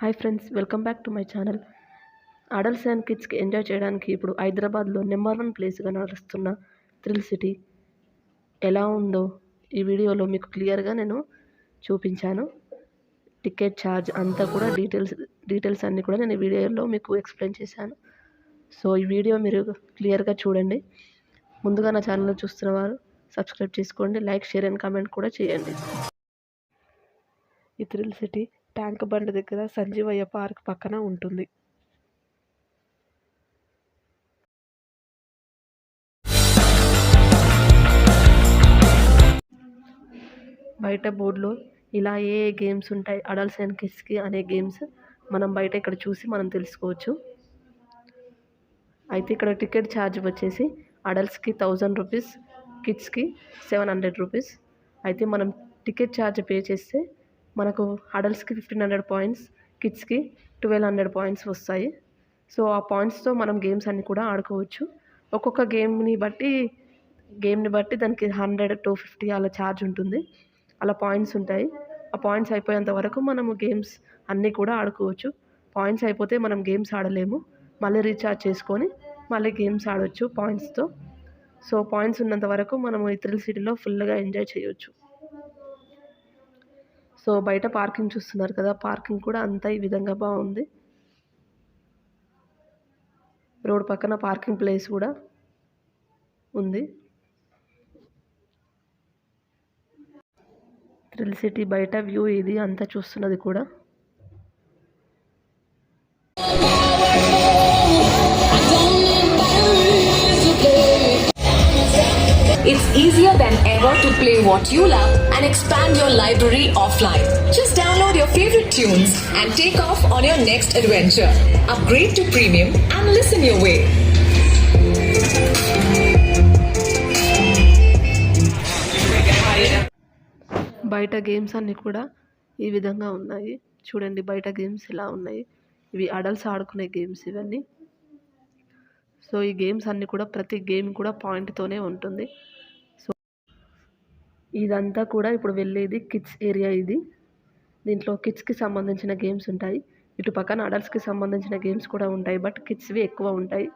Hi friends welcome back to my channel. Adults and కిడ్స్కి enjoy చేయడానికి ఇప్పుడు హైదరాబాద్లో నెంబర్ వన్ ప్లేస్గా నడుస్తున్న థ్రిల్ సిటీ ఎలా ఉందో ఈ వీడియోలో మీకు క్లియర్గా నేను చూపించాను. టికెట్ ఛార్జ్ అంతా కూడా డీటెయిల్స్ డీటెయిల్స్ అన్నీ కూడా నేను ఈ వీడియోలో మీకు ఎక్స్ప్లెయిన్ చేశాను. సో ఈ వీడియో మీరు క్లియర్గా చూడండి. ముందుగా నా ఛానల్ చూస్తున్న వారు సబ్స్క్రైబ్ చేసుకోండి లైక్ షేర్ అండ్ కామెంట్ కూడా చేయండి. ఈ థ్రిల్ సిటీ ట్యాంక్ బండ్ దగ్గర సంజీవయ్య పార్క్ పక్కన ఉంటుంది. బయట బోర్డులో ఇలా ఏ ఏ గేమ్స్ ఉంటాయి అడల్ట్స్ అండ్ కిడ్స్కి అనే గేమ్స్ మనం బయట ఇక్కడ చూసి మనం తెలుసుకోవచ్చు. అయితే ఇక్కడ టికెట్ ఛార్జ్ వచ్చేసి అడల్ట్స్కి థౌజండ్ రూపీస్ కిడ్స్కి సెవెన్ హండ్రెడ్ రూపీస్. అయితే మనం టికెట్ ఛార్జ్ పే చేస్తే మనకు అడల్ట్స్కి ఫిఫ్టీన్ హండ్రెడ్ పాయింట్స్ కిడ్స్కి ట్వెల్వ్ హండ్రెడ్ పాయింట్స్ వస్తాయి. సో ఆ పాయింట్స్తో మనం గేమ్స్ అన్నీ కూడా ఆడుకోవచ్చు. ఒక్కొక్క గేమ్ని బట్టి గేమ్ని బట్టి దానికి హండ్రెడ్ టూ ఫిఫ్టీ అలా ఛార్జ్ ఉంటుంది. అలా పాయింట్స్ ఉంటాయి. ఆ పాయింట్స్ అయిపోయేంత వరకు మనము గేమ్స్ అన్నీ కూడా ఆడుకోవచ్చు. పాయింట్స్ అయిపోతే మనం గేమ్స్ ఆడలేము. మళ్ళీ రీఛార్జ్ చేసుకొని మళ్ళీ గేమ్స్ ఆడవచ్చు పాయింట్స్తో సో పాయింట్స్ ఉన్నంత వరకు మనము ఈ సిటీలో ఫుల్గా ఎంజాయ్ చేయొచ్చు. సో బయట పార్కింగ్ చూస్తున్నారు కదా పార్కింగ్ కూడా అంతా ఈ విధంగా బాగుంది. రోడ్ పక్కన పార్కింగ్ ప్లేస్ కూడా ఉంది. థ్రిల్ సిటీ బయట వ్యూ ఇది అంతా చూస్తున్నది కూడా. It's easier than ever to play what you love and expand your library offline. Just download your favorite tunes and take off on your next adventure. Upgrade to premium and listen your way. బయట games అన్నీ కూడా ఈ విధంగా ఉన్నాయి చూడండి బయట games ఇలా ఉన్నాయి ఇవి అడల్ట్స్ ఆడుకునే గేమ్స్ ఇవన్నీ సో ఈ గేమ్స్ అన్నీ కూడా ప్రతి గేమ్ కూడా పాయింట్తోనే ఉంటుంది. సో ఇదంతా కూడా ఇప్పుడు వెళ్ళేది కిడ్స్ ఏరియా ఇది. దీంట్లో కిడ్స్కి సంబంధించిన గేమ్స్ ఉంటాయి. ఇటు పక్కన అడల్ట్స్కి సంబంధించిన గేమ్స్ కూడా ఉంటాయి. బట్ కిడ్స్వి ఎక్కువ ఉంటాయి.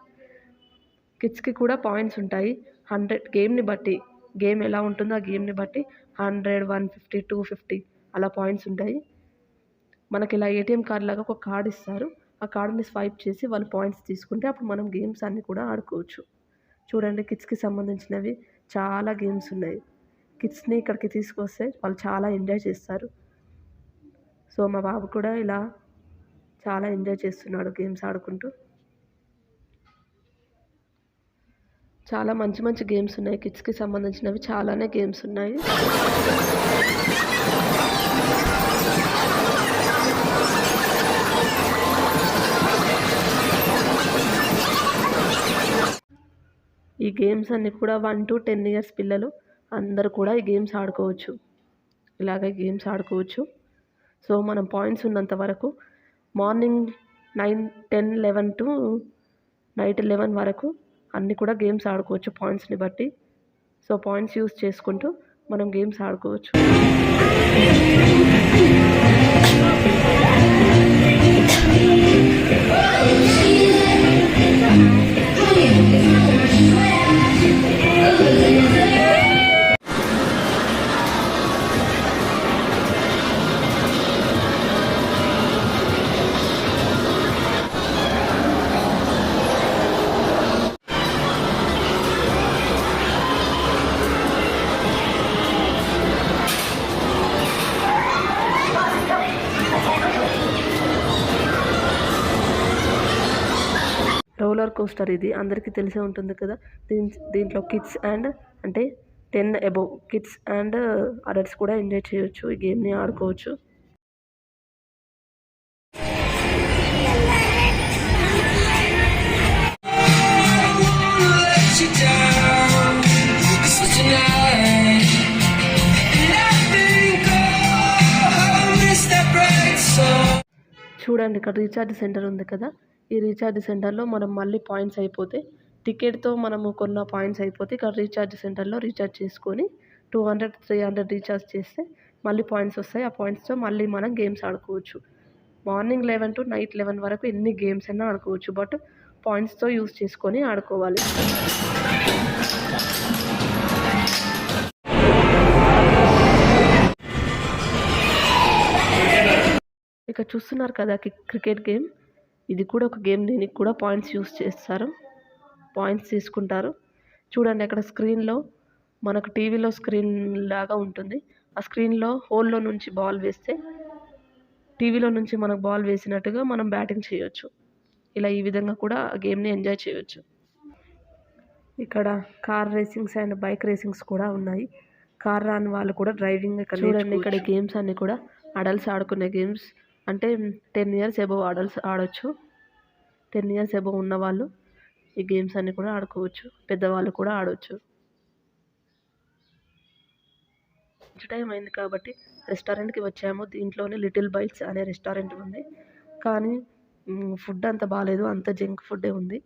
కిడ్స్కి కూడా పాయింట్స్ ఉంటాయి. హండ్రెడ్ గేమ్ని బట్టి గేమ్ ఎలా ఉంటుందో ఆ గేమ్ని బట్టి hundred one fifty two fifty అలా పాయింట్స్ ఉంటాయి. మనకి ఇలా ఏటీఎం కార్డు లాగా ఒక కార్డు ఇస్తారు. ఆ కార్డుని స్వైప్ చేసి వాళ్ళు పాయింట్స్ తీసుకుంటే అప్పుడు మనం గేమ్స్ అన్నీ కూడా ఆడుకోవచ్చు. చూడండి కిడ్స్కి సంబంధించినవి చాలా గేమ్స్ ఉన్నాయి. కిడ్స్ని ఇక్కడికి తీసుకొస్తే వాళ్ళు చాలా ఎంజాయ్ చేస్తారు. సో మా బాబు కూడా ఇలా చాలా ఎంజాయ్ చేస్తున్నాడు గేమ్స్ ఆడుకుంటూ. చాలా మంచి మంచి గేమ్స్ ఉన్నాయి. కిడ్స్కి సంబంధించినవి చాలానే గేమ్స్ ఉన్నాయి. ఈ గేమ్స్ అన్నీ కూడా వన్ టు టెన్ ఇయర్స్ పిల్లలు అందరూ కూడా ఈ గేమ్స్ ఆడుకోవచ్చు. ఇలాగే గేమ్స్ ఆడుకోవచ్చు. సో మనం పాయింట్స్ ఉన్నంత వరకు morning nine ten eleven to night eleven వరకు అన్నీ కూడా గేమ్స్ ఆడుకోవచ్చు పాయింట్స్ని బట్టి. సో పాయింట్స్ యూస్ చేసుకుంటూ మనం గేమ్స్ ఆడుకోవచ్చు. రోలర్ కోస్టర్ ఇది. అందరికీ తెలిసే ఉంటుంది కదా. దీని దీంట్లో కిడ్స్ అండ్ అంటే ten above kids and adults కూడా ఎంజాయ్ చేయొచ్చు ఈ గేమ్ని ఆడుకోవచ్చు. చూడండి ఇక్కడ రీఛార్జ్ సెంటర్ ఉంది కదా. ఈ రీఛార్జ్ సెంటర్లో మనం మళ్ళీ పాయింట్స్ అయిపోతే టికెట్తో మనము కొన్న పాయింట్స్ అయిపోతే ఇక్కడ రీఛార్జ్ సెంటర్లో రీఛార్జ్ చేసుకొని two hundred three hundred recharge చేస్తే మళ్ళీ పాయింట్స్ వస్తాయి. ఆ పాయింట్స్తో మళ్ళీ మనం గేమ్స్ ఆడుకోవచ్చు. Morning eleven to night eleven వరకు ఎన్ని గేమ్స్ అయినా ఆడుకోవచ్చు. బట్ పాయింట్స్తో యూస్ చేసుకొని ఆడుకోవాలి. ఇక చూస్తున్నారు కదా క్రికెట్ గేమ్ ఇది కూడా ఒక గేమ్ దీనికి కూడా పాయింట్స్ యూస్ చేస్తారు. పాయింట్స్ తీసుకుంటారు. చూడండి అక్కడ స్క్రీన్లో మనకు టీవీలో స్క్రీన్ లాగా ఉంటుంది. ఆ స్క్రీన్లో హోల్లో నుంచి బాల్ వేస్తే టీవీలో నుంచి మనకు బాల్ వేసినట్టుగా మనం బ్యాటింగ్ చేయొచ్చు. ఇలా ఈ విధంగా కూడా ఆ గేమ్ని ఎంజాయ్ చేయొచ్చు. ఇక్కడ car racings and bike racings కూడా ఉన్నాయి. కార్ రాని వాళ్ళు కూడా డ్రైవింగ్ ఇక్కడ చూడండి ఇక్కడ గేమ్స్ అన్ని కూడా అడల్ట్స్ ఆడుకునే గేమ్స్. అంటే టెన్ ఇయర్స్ ఎబో ఆడాల్సి ఆడొచ్చు. టెన్ ఇయర్స్ ఎబో ఉన్నవాళ్ళు ఈ గేమ్స్ అన్నీ కూడా ఆడుకోవచ్చు. పెద్దవాళ్ళు కూడా ఆడవచ్చు లంచ్ టైం అయింది కాబట్టి రెస్టారెంట్కి వచ్చాము. దీంట్లోనే లిటిల్ బైట్స్ అనే రెస్టారెంట్ ఉంది. కానీ ఫుడ్ అంత బాగాలేదు అంత జంక్ ఫుడ్డే ఉంది.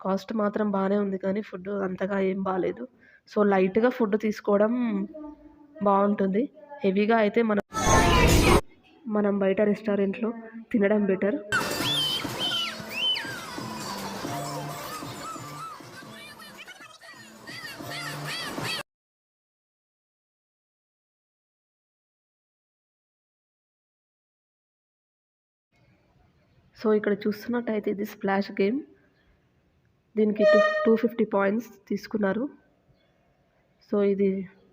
కాస్ట్ మాత్రం బాగానే ఉంది కానీ ఫుడ్ అంతగా ఏం బాగాలేదు సో లైట్గా ఫుడ్ తీసుకోవడం బాగుంటుంది హెవీగా అయితే మనం మనం బయట రెస్టారెంట్లో తినడం బెటర్. సో ఇక్కడ చూస్తున్నట్టయితే ఇది స్ప్లాష్ గేమ్. దీనికి టూ టూ ఫిఫ్టీ పాయింట్స్ తీసుకున్నారు. సో ఇది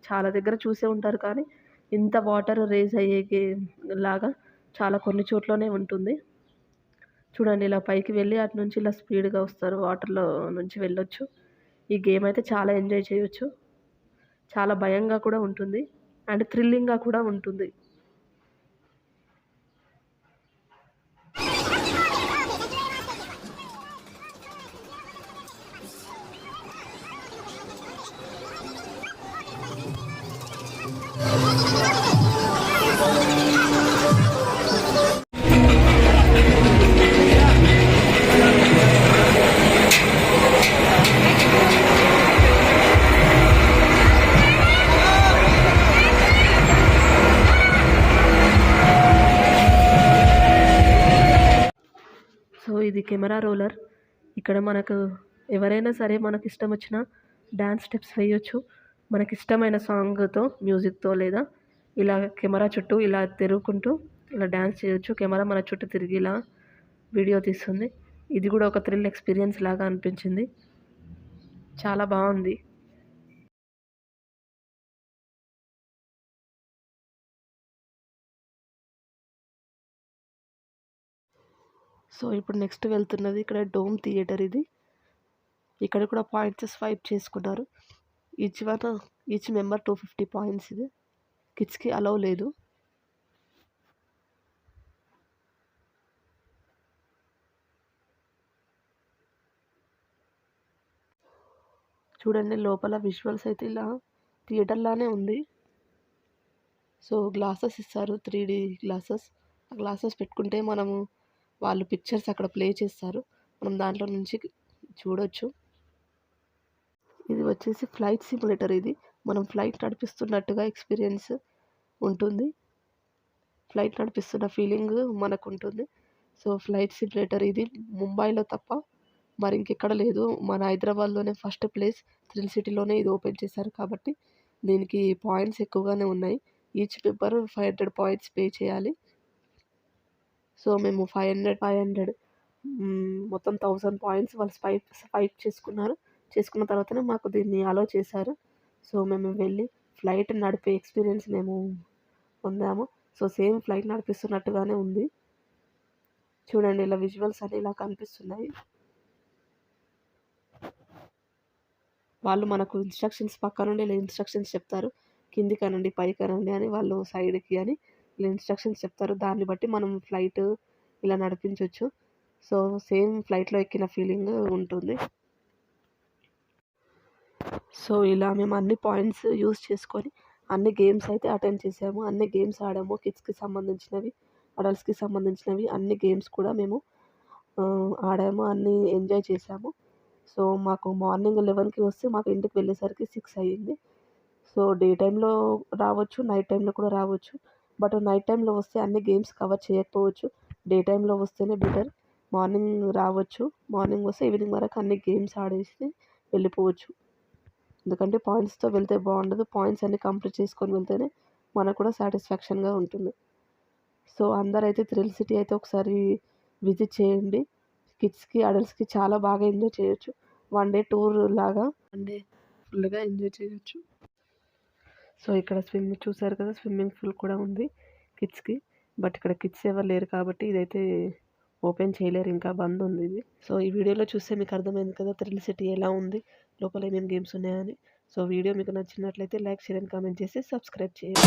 చాలా దగ్గర చూసే ఉంటారు కానీ ఇంత వాటర్ రేజ్ అయ్యే లాగా చాలా కొన్ని చోట్లనే ఉంటుంది. చూడండి ఇలా పైకి వెళ్ళి అటు నుంచి ఇలా స్పీడ్గా వస్తారు వాటర్లో నుంచి వెళ్ళొచ్చు. ఈ గేమ్ అయితే చాలా ఎంజాయ్ చేయొచ్చు. చాలా భయంగా కూడా ఉంటుంది. అండ్ థ్రిల్లింగ్గా కూడా ఉంటుంది. ఇది కెమెరా రోలర్. ఇక్కడ మనకు ఎవరైనా సరే మనకు ఇష్టం వచ్చిన డ్యాన్స్ స్టెప్స్ వేయొచ్చు. మనకి ఇష్టమైన సాంగ్తో మ్యూజిక్తో లేదా ఇలా కెమెరా చుట్టూ ఇలా తిరుగుకుంటూ ఇలా డ్యాన్స్ చేయొచ్చు. కెమెరా మన చుట్టూ తిరిగి ఇలా వీడియో తీస్తుంది. ఇది కూడా ఒక థ్రిల్ ఎక్స్పీరియన్స్ లాగా అనిపించింది. చాలా బాగుంది. సో ఇప్పుడు నెక్స్ట్ వెళ్తున్నది ఇక్కడ డోమ్ థియేటర్ ఇది. ఇక్కడ కూడా పాయింట్స్ స్వైప్ చేసుకున్నారు. Each one each member two fifty points ఇది. కిడ్స్కి అలౌ లేదు. చూడండి లోపల విజువల్స్ అయితే ఇలా థియేటర్లానే ఉంది. సో గ్లాసెస్ ఇస్తారు త్రీ డీ గ్లాసెస్. ఆ గ్లాసెస్ పెట్టుకుంటే మనము వాళ్ళు పిక్చర్స్ అక్కడ ప్లే చేస్తారు. మనం దాంట్లో నుంచి చూడొచ్చు. ఇది వచ్చేసి ఫ్లైట్ సిమ్యులేటర్ ఇది. మనం ఫ్లైట్ నడిపిస్తున్నట్టుగా ఎక్స్పీరియన్స్ ఉంటుంది. ఫ్లైట్ నడిపిస్తున్న ఫీలింగ్ మనకు ఉంటుంది సో ఫ్లైట్ సిమ్యులేటర్ ఇది ముంబైలో తప్ప మరి ఇంకెక్కడ లేదు. మన హైదరాబాద్లోనే ఫస్ట్ ప్లేస్ థ్రిల్ సిటీలోనే ఇది ఓపెన్ చేశారు కాబట్టి దీనికి పాయింట్స్ ఎక్కువగానే ఉన్నాయి. Each paper five hundred points pay చేయాలి. సో మేము ఫైవ్ హండ్రెడ్ ఫైవ్ హండ్రెడ్ మొత్తం థౌసండ్ పాయింట్స్ వాళ్ళు స్పైప్ స్పైప్ చేసుకున్నారు. చేసుకున్న తర్వాతనే మాకు దీన్ని అలో చేశారు. సో మేము వెళ్ళి ఫ్లైట్ నడిపే ఎక్స్పీరియన్స్ మేము పొందాము. సో సేమ్ ఫ్లైట్ నడిపిస్తున్నట్టుగానే ఉంది. చూడండి ఇలా విజువల్స్ అని ఇలా కనిపిస్తున్నాయి. వాళ్ళు మనకు ఇన్స్ట్రక్షన్స్ పక్క నుండి ఇలా ఇన్స్ట్రక్షన్స్ చెప్తారు. కిందికి అనండి పైకి అనండి అని వాళ్ళు సైడ్కి అని ఇన్స్ట్రక్షన్స్ చెప్తారు. దాన్ని బట్టి మనం ఫ్లైట్ ఇలా నడిపించవచ్చు సో సేమ్ ఫ్లైట్లో ఎక్కిన ఫీలింగ్ ఉంటుంది. సో ఇలా మేము అన్ని పాయింట్స్ యూస్ చేసుకొని అన్ని గేమ్స్ అయితే అటెండ్ చేసాము. అన్ని గేమ్స్ ఆడాము. కిడ్స్కి సంబంధించినవి అడల్ట్స్కి సంబంధించినవి అన్ని గేమ్స్ కూడా మేము ఆడాము. అన్ని ఎంజాయ్ చేసాము. సో మాకు మార్నింగ్ లెవెన్కి వస్తే మాకు ఇంటికి వెళ్ళేసరికి సిక్స్ అయ్యింది. సో డే టైంలో రావచ్చు నైట్ టైంలో కూడా రావచ్చు. బట్ నైట్ టైంలో వస్తే అన్ని గేమ్స్ కవర్ చేయకపోవచ్చు. డే టైంలో వస్తేనే బెటర్. మార్నింగ్ రావచ్చు. మార్నింగ్ వస్తే ఈవినింగ్ వరకు అన్ని గేమ్స్ ఆడేసి వెళ్ళిపోవచ్చు. ఎందుకంటే పాయింట్స్తో వెళ్తే బాగుండదు. పాయింట్స్ అన్ని కంప్లీట్ చేసుకొని వెళ్తేనే మనకు కూడా సాటిస్ఫాక్షన్గా ఉంటుంది. సో అందరైతే థ్రిల్ సిటీ అయితే ఒకసారి విజిట్ చేయండి. కిడ్స్కి అడల్ట్స్కి చాలా బాగా ఎంజాయ్ చేయొచ్చు. వన్ డే టూర్ లాగా. వన్ డే ఫుల్గా ఎంజాయ్ చేయొచ్చు. సో ఇక్కడ స్విమ్మింగ్ చూసారు కదా స్విమ్మింగ్ పూల్ కూడా ఉంది కిడ్స్కి. బట్ ఇక్కడ కిడ్స్ ఎవరు లేరు కాబట్టి ఇదైతే ఓపెన్ చేయలేరు ఇంకా బంద్ ఉంది ఇది. సో ఈ వీడియోలో చూస్తే మీకు అర్థమైంది కదా థ్రిల్ సిటీ ఎలా ఉంది లోపల ఏమేమి గేమ్స్ ఉన్నాయని. సో వీడియో మీకు నచ్చినట్లయితే లైక్ షేర్ అండ్ కామెంట్ చేసి సబ్స్క్రైబ్ చేయండి.